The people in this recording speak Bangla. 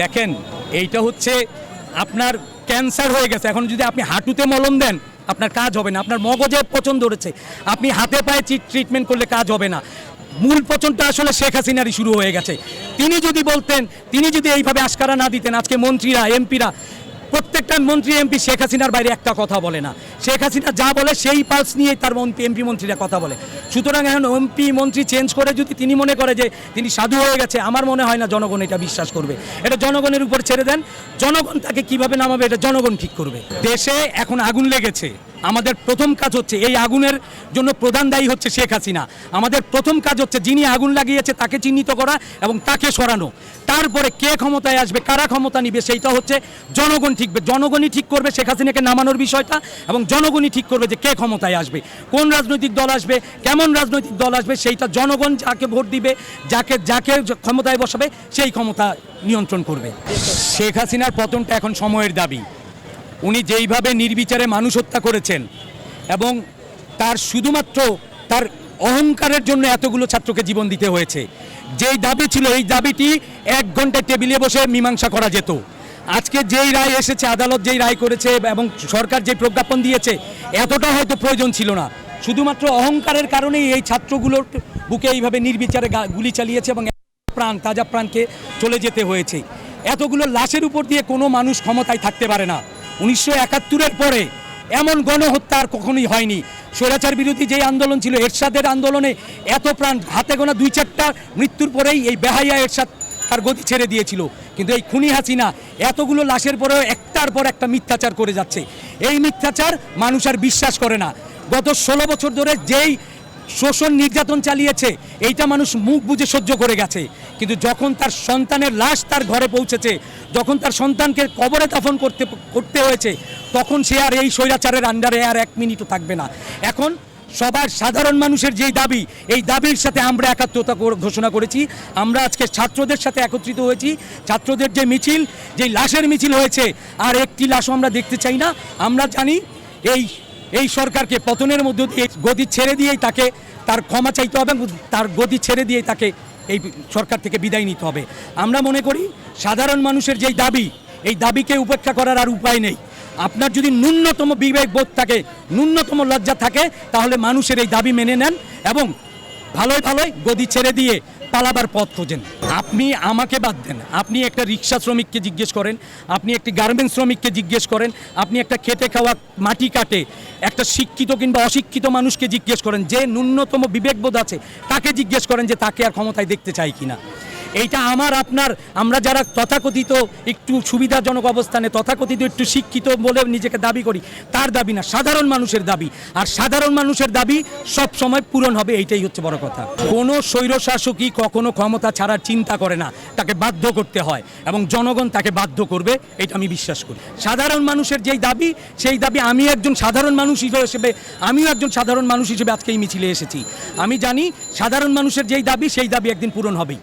দেখেন, এইটা হচ্ছে আপনার ক্যান্সার হয়ে গেছে। এখন যদি আপনি হাঁটুতে মলম দেন, আপনার কাজ হবে না। আপনার মগজে পচন ধরেছে। আপনি হাতে পায়ে ট্রিটমেন্ট করলে কাজ হবে না। মূল পচনটা আসলে শেখ হাসিনারই শুরু হয়ে গেছে। তিনি যদি বলতেন, তিনি যদি এইভাবে আশকারা না দিতেন, আজকে মন্ত্রীরা, এমপিরা প্রত্যেকটা মন্ত্রী এমপি শেখ হাসিনার বাইরে একটা কথা বলে না। শেখ হাসিনা যা বলে সেই পালস নিয়েই তার মন্ত্রী, এমপি মন্ত্রীরা কথা বলে। সুতরাং এখন এমপি মন্ত্রী চেঞ্জ করে যদি তিনি মনে করে যে তিনি সাধু হয়ে গেছে, আমার মনে হয় না জনগণ এটা বিশ্বাস করবে। এটা জনগণের উপর ছেড়ে দেন। জনগণ তাকে কীভাবে নামাবে, এটা জনগণ ঠিক করবে। দেশে এখন আগুন লেগেছে। আমাদের প্রথম কাজ হচ্ছে এই আগুনের জন্য প্রধান দায়ী হচ্ছে শেখ হাসিনা। আমাদের প্রথম কাজ হচ্ছে যিনি আগুন লাগিয়েছে তাকে চিহ্নিত করা এবং তাকে সরানো। তারপরে কে ক্ষমতায় আসবে, কারা ক্ষমতা নিবে, সেইটা হচ্ছে জনগণ ঠিকবে জনগণই ঠিক করবে শেখ হাসিনাকে নামানোর বিষয়টা এবং জনগণই ঠিক করবে যে কে ক্ষমতায় আসবে, কোন রাজনৈতিক দল আসবে, কেমন রাজনৈতিক দল আসবে, সেইটা জনগণ যাকে ভোট দিবে, যাকে যাকে ক্ষমতায় বসাবে, সেই ক্ষমতা নিয়ন্ত্রণ করবে। শেখ হাসিনার পতনটা এখন সময়ের দাবি। উনি যেইভাবে নির্বিচারে মানুষ হত্যা করেছেন এবং তার শুধুমাত্র তার অহংকারের জন্য এতগুলো ছাত্রকে জীবন দিতে হয়েছে। যেই দাবি ছিল, এই দাবিটি এক ঘন্টায় টেবিলে বসে মীমাংসা করা যেত। আজকে যেই রায় এসেছে, আদালত যেই রায় করেছে এবং সরকার যে প্রজ্ঞাপন দিয়েছে, এতটা হয়তো প্রয়োজন ছিল না। শুধুমাত্র অহংকারের কারণেই এই ছাত্রগুলোর বুকে এইভাবে নির্বিচারে গুলি চালিয়েছে এবং প্রাণ, তাজা প্রাণকে চলে যেতে হয়েছে। এতগুলো লাশের উপর দিয়ে কোনো মানুষ ক্ষমতায় থাকতে পারে না। উনিশশো একাত্তরের পরে এমন গণহত্যা আর কখনোই হয়নি। স্বৈরাচার বিরোধী যে আন্দোলন ছিল, এরশাদের আন্দোলনে এত প্রাণ হাতে গোনা দুই চারটা মৃত্যুর পরেই এই বেহাইয়া এরশাদ তার গতি ছেড়ে দিয়েছিল। কিন্তু এই খুনি হাসিনা এতগুলো লাশের পরেও একটার পর একটা মিথ্যাচার করে যাচ্ছে। এই মিথ্যাচার মানুষ আর বিশ্বাস করে না। গত ষোলো বছর ধরে যেই শোষণ নির্যাতন চালিয়েছে, এইটা মানুষ মুখ বুঝে সহ্য করে গেছে। কিন্তু যখন তার সন্তানের লাশ তার ঘরে পৌঁছেছে যখন তার সন্তানকে কবরে দাফন করতে করতে হয়েছে, তখন সে আর এই স্বৈরাচারের আন্ডারে আর এক মিনিটও থাকবে না। এখন সবার সাধারণ মানুষের যেই দাবি, এই দাবির সাথে আমরা একাত্মতা ঘোষণা করেছি। আমরা আজকে ছাত্রদের সাথে একত্রিত হয়েছি। ছাত্রদের যে মিছিল যে লাশের মিছিল হয়েছে, আর একটি লাশও আমরা দেখতে চাই না। আমরা জানি এই এই সরকারকে পতনের মধ্য দিয়ে গদি ছেড়ে দিয়েই তাকে, তার ক্ষমা চাইতে হবে তার গদি ছেড়ে দিয়েই তাকে এই সরকার থেকে বিদায় নিতে হবে। আমরা মনে করি সাধারণ মানুষের যেই দাবি, এই দাবিকে উপেক্ষা করার আর উপায় নেই। আপনার যদি ন্যূনতম বিবেক বোধ থাকে, ন্যূনতম লজ্জা থাকে, তাহলে মানুষের এই দাবি মেনে নেন এবং ভালোই ভালোই গদি ছেড়ে দিয়ে পালাবার পথ খোঁজেন। আপনি আমাকে বাদ দেন। আপনি একটা রিক্সা শ্রমিককে জিজ্ঞেস করেন, আপনি একটি গার্মেন্টস শ্রমিককে জিজ্ঞেস করেন, আপনি একটা খেতে খাওয়া মাটি কাটে, একটা শিক্ষিত কিংবা অশিক্ষিত মানুষকে জিজ্ঞেস করেন, যে ন্যূনতম বিবেকবোধ আছে, তাকে জিজ্ঞেস করেন যে তাকে আর ক্ষমতায় দেখতে চাই কিনা। এইটা আমার, আপনার, আমরা যারা তথাকথিত একটু সুবিধাজনক অবস্থানে, তথাকথিত একটু শিক্ষিত বলে নিজেকে দাবি করি, তার দাবি না, সাধারণ মানুষের দাবি। আর সাধারণ মানুষের দাবি সব সময় পূরণ হবে, এইটাই হচ্ছে বড় কথা। কোনো স্বৈরশাসকই কখনো ক্ষমতা ছাড়ার চিন্তা করে না, তাকে বাধ্য করতে হয় এবং জনগণ তাকে বাধ্য করবে, এটা আমি বিশ্বাস করি। সাধারণ মানুষের যেই দাবি, সেই দাবি আমি একজন সাধারণ মানুষ হিসেবে, আমিও একজন সাধারণ মানুষ হিসেবে আজকে এই মিছিলে এসেছি। আমি জানি, সাধারণ মানুষের যেই দাবি, সেই দাবি একদিন পূরণ হবেই।